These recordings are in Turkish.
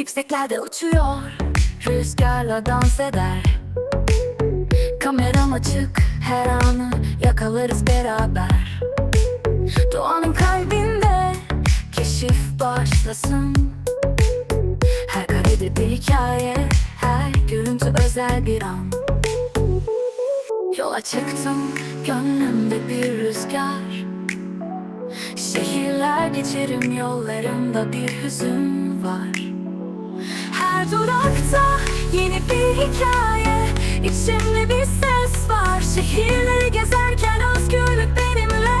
Yükseklerde uçuyor Rüzgarla dans eder. Kameram açık her anı yakalarız beraber. Doğanın kalbinde keşif başlasın. Her karede bir hikaye Her görüntü özel bir an. Yola çıktım gönlümde bir rüzgar. Şehirler geçerim yollarımda bir hüzün var Her durakta yeni bir hikaye. İçimde bir ses var. Şehirleri gezerken özgürlük benimle.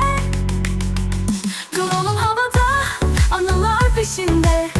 Drone'um havada anılar peşinde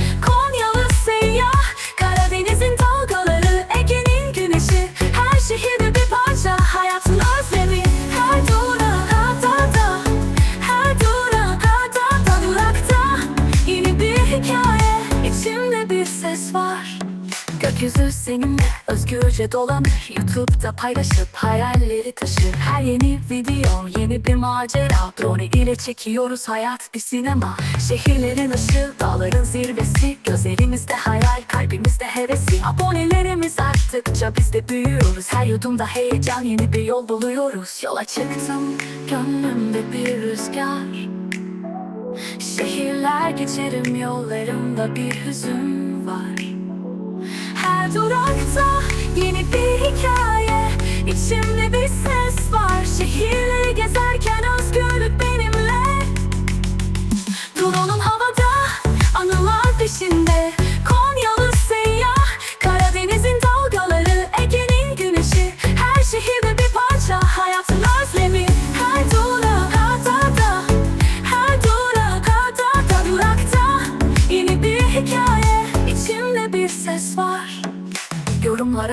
özgürce dolanır Youtube'da paylaşıp hayalleri taşır. Her yeni video yeni bir macera. Drone ile çekiyoruz hayat bir sinema. Şehirlerin ışığı dağların zirvesi. Gözlerimizde hayal kalbimizde hevesi. Abonelerimiz arttıkça biz de büyüyoruz. Her yudumda heyecan yeni bir yol buluyoruz. Yola çıktım gönlümde bir rüzgar. Şehirler geçerim yollarımda bir hüzün var her durakta yeni bir hikaye. İçimde bir ses var. Şehirleri gezerken özgürlük benimle. Drone'um havada Anılar peşinde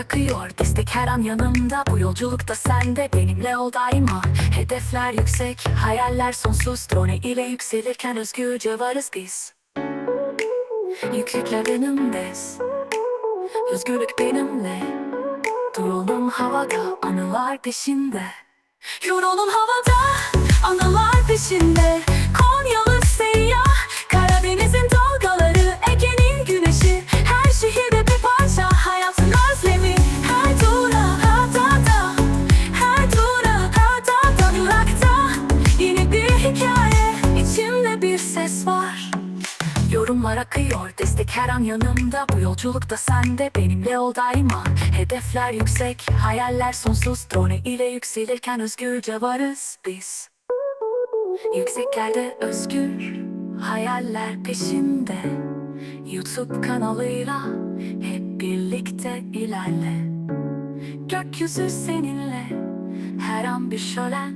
akıyor destek her an yanımda. Bu yolculukta sen de benimle ol daima. Hedefler yüksek hayaller sonsuz. Drone ile yükselirken özgürce varız biz. Yüksekler önümdeyiz Özgürlük benimle. Drone'um havada anılar peşinde. Drone'um havada anılar peşinde Yorumlar akıyor destek her an yanımda. Bu yolculukta sen de benimle ol daima. Hedefler yüksek hayaller sonsuz. Drone ile yükselirken özgürce varız biz. Yükseklerde özgür hayaller peşinde. YouTube kanalıyla hep birlikte ilerle. Gökyüzü seninle her an bir şölen.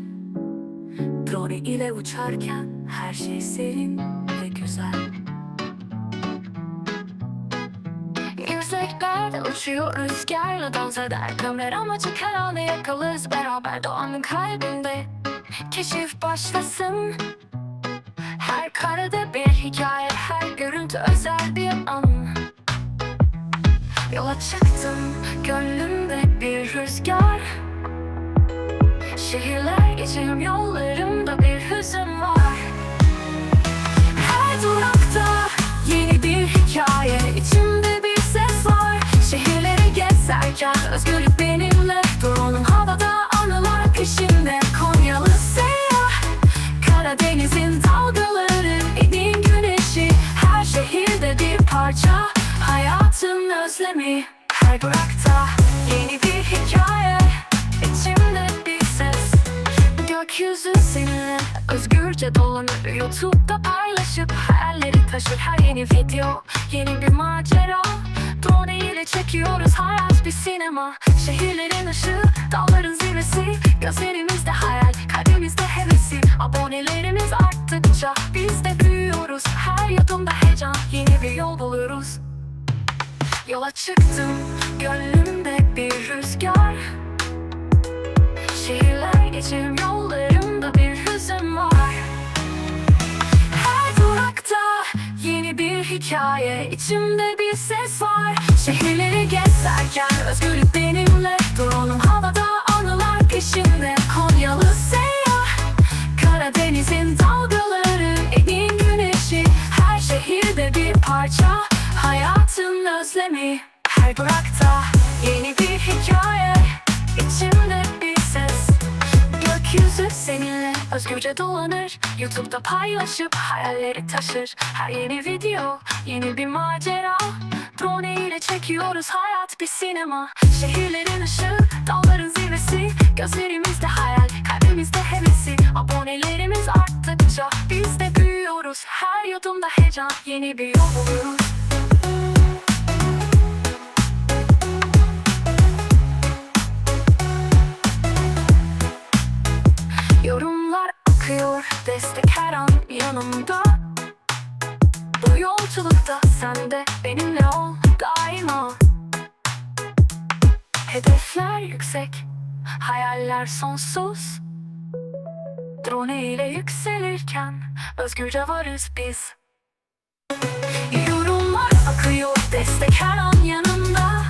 Drone ile uçarken her şey serin ve güzel Yükseklerde uçuyor rüzgarla dans eder. Kameram açık her anı yakalarız beraber doğanın kalbinde Keşif başlasın. Her karede bir hikaye Her görüntü özel bir an. Yola çıktım gönlümde bir rüzgar. Şehirler geçerim yollarımda bir hüzün var özgürlük benimle. Drone'um havada anılar peşinde. Konyalı seyyah Karadeniz'in dalgaları Enin güneşi. Her şehirde bir parça Hayatın özlemi. Her durakta yeni bir hikaye İçimde bir ses. Gökyüzü seninle özgürce dolanır. Youtube'da paylaşıp hayalleri taşır. Her yeni video yeni bir macera çekiyoruz hayat bir sinema. Şehirlerin ışığı dağların zirvesi. Gözlerimizde hayal kalbimizde hevesi. Abonelerimiz arttıkça biz de büyüyoruz. Her yudumda heyecan yeni bir yol buluyoruz. Yola çıktım gönlümde bir rüzgar. Şehirler geçerim hikaye. İçimde bir ses var. Şehirleri gezerken özgürlük benimle. Drone'um havada anılar peşinde. Konyalı seyyah Karadeniz'in dalgaları Enin güneşi. Her şehirde bir parça Hayatın öz özlemi. Her durakta özgürce dolanır Youtube'da paylaşıp hayalleri taşır. Her yeni video yeni bir macera. Drone ile çekiyoruz hayat bir sinema. Şehirlerin ışığı dağların zirvesi. Gözlerimizde hayal kalbimizde hevesi. Abonelerimiz arttıkça biz de büyüyoruz. Her yudumda heyecan yeni bir yol buluyoruz yüksek, hayaller sonsuz. Drone ile yükselirken özgürce varız biz. Yorumlar akıyor destek her an yanımda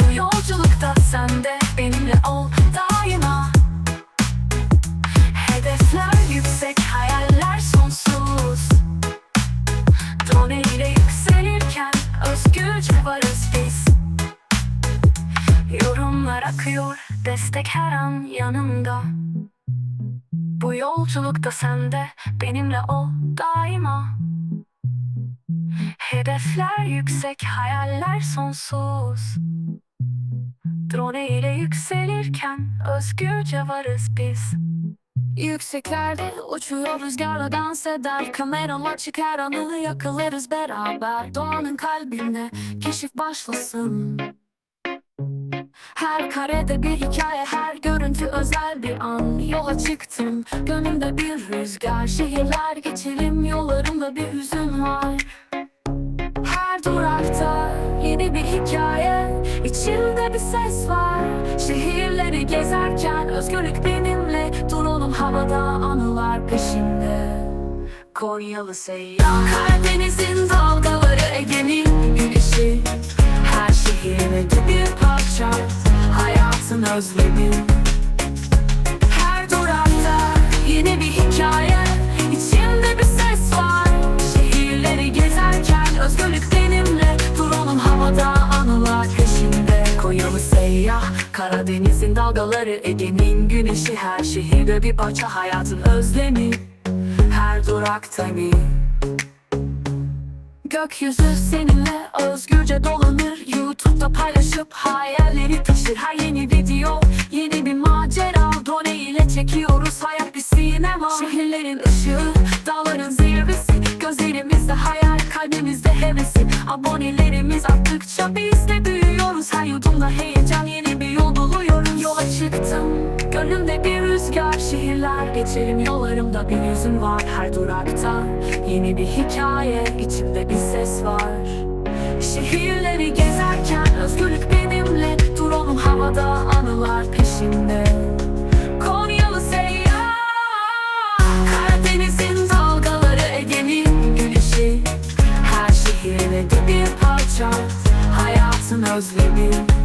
Bu yolculukta sen de benimle ol daima. Hedefler yüksek, hayaller akıyor, destek her an yanımda. Bu yolculukta sen de benimle ol daima. Hedefler yüksek, hayaller sonsuz. Drone ile yükselirken özgürce varız biz. Yükseklerde uçuyor rüzgarla dans eder. Kameralar çıkar anı yakalarız beraber. Doğanın kalbinde keşif başlasın Her karede bir hikaye her görüntü özel bir an. Yola çıktım gönlümde bir rüzgar. Şehirler geçelim yollarımda bir hüzün var. Her durakta yeni bir hikaye İçimde bir ses var. Şehirleri gezerken özgürlük benimle. Drone'um havada anılar peşinde. Konyalı seyyah Karadeniz'in dalgaları Ege'nin güneşi Her şehirde bir parça Hayatın özlemi her durakta yeni bir hikaye. İçimde bir ses var. Şehirleri gezerken özgürlük benimle. Drone'um havada anılar peşimde Konyalı seyyah Karadeniz'in dalgaları Ege'nin güneşi. Her şehirde bir parça hayatın özlemi. Her durakta bir Gökyüzü seninle özgürce dolanır. Youtube'da paylaşıp hayalleri taşır Her yeni video yeni bir macera. Drone ile çekiyoruz hayat bir sinema. Şehirlerin ışığı dağların zirvesi. Gözlerimizde hayal kalbimizde hevesi. Abonelerimiz arttıkça Şehirler geçerim yollarımda bir yüzün var Her durakta. Yeni bir hikaye içimde bir ses var. Şehirleri gezerken özgürlük benimle Drone'um havada anılar peşimde Konyalı seyyah Karadeniz'in dalgaları Ege'nin güneşi. Her şehirde bir parça Hayatın özlemi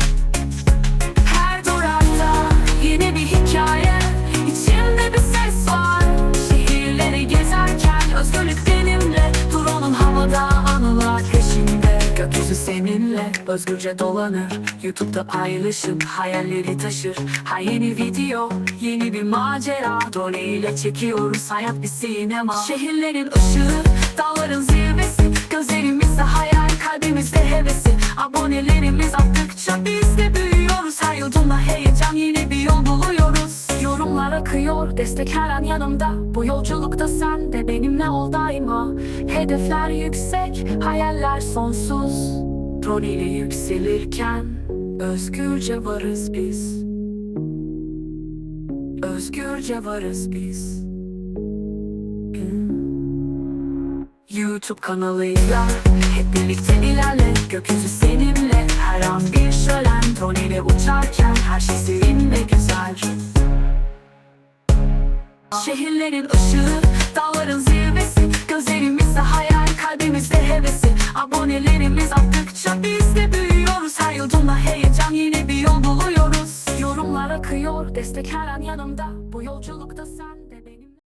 özgürce dolanır Youtube'da paylaşıp hayalleri taşır. Her yeni video yeni bir macera. Drone ile çekiyoruz hayat bir sinema. Şehirlerin ışığı dağların zirvesi. Gözlerimizde hayal kalbimizde hevesi. Abonelerimiz arttıkça biz de büyüyoruz. Her yudumda heyecan yeni bir yol buluyoruz. Yorumlar akıyor destek her an yanımda. Bu yolculukta sen de benimle ol daima. Hedefler yüksek hayaller sonsuz Drone ile yükselirken özgürce varız biz. Özgürce varız biz. YouTube kanalıyla Hep birlikte ilerle. Gökyüzü seninle. Her an bir şölen. Drone ile uçarken Her şey serin ve güzel. Şehirlerin ışığı Dağların zirvesi Gözlerimizde hayal Kalbimizde hevesi Abonelerimiz arttıkça Biz de büyüyoruz Her yudumda heyecan Yeni bir yol buluyoruz. Yorumlar akıyor Destek her an yanımda. Bu yolculukta